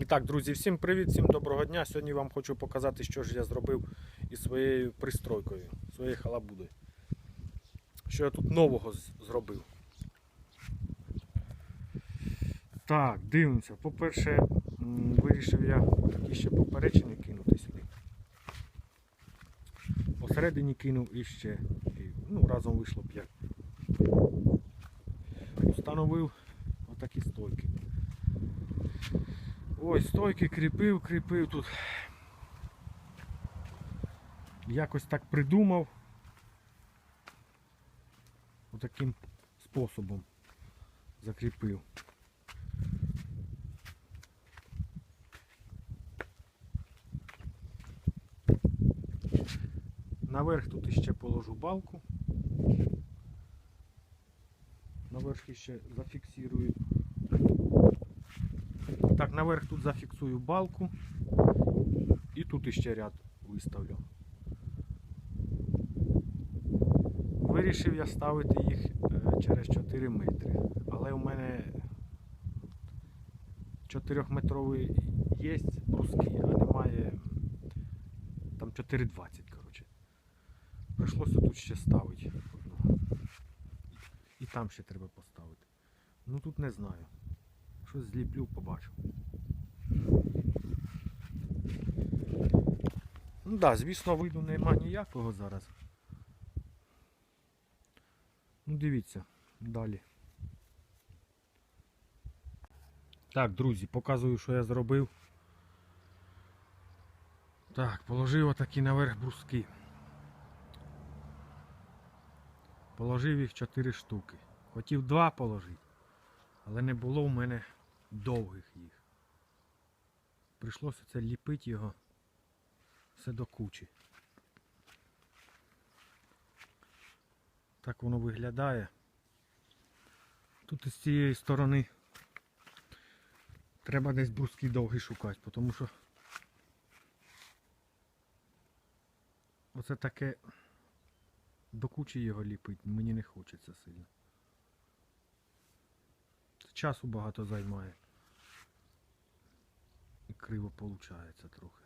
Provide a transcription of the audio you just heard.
І так, друзі, всім привіт, всім доброго дня. Сьогодні вам хочу показати, що ж я зробив із своєю пристройкою, своєю халабудою. Що я тут нового зробив. Так, дивимося. По-перше, вирішив я такі ще поперечини кинути сюди. Посередині кинув. І, ну, разом вийшло 5. Установив отакі стойки. Ой, стойки кріпив, кріпив тут. Якось так придумав. Отаким способом закріпив. Наверх тут іще положу балку. Наверх іще зафіксирую. Наверх тут зафіксую балку і тут іще ряд виставлю. Вирішив я ставити їх е, через 4 метри. Але у мене 4-метровий є бруски, а немає там 4,20, коротше. Прийшлося тут ще ставити. І там ще треба поставити. Ну тут не знаю. Щось зліплю, побачу. Ну так, звісно, виду нема ніякого зараз. Ну дивіться, далі. Так, друзі, показую, що я зробив. Так, положив отакі наверх бруски. Положив їх 4 штуки. Хотів 2 положити, але не було в мене довгих їх. Прийшлося це ліпити його все до кучі. Так воно виглядає. Тут із цієї сторони треба десь бруски довгі шукати, тому що оце таке до кучі його ліпить, мені не хочеться сильно. Часу багато займає. І криво виходить трохи.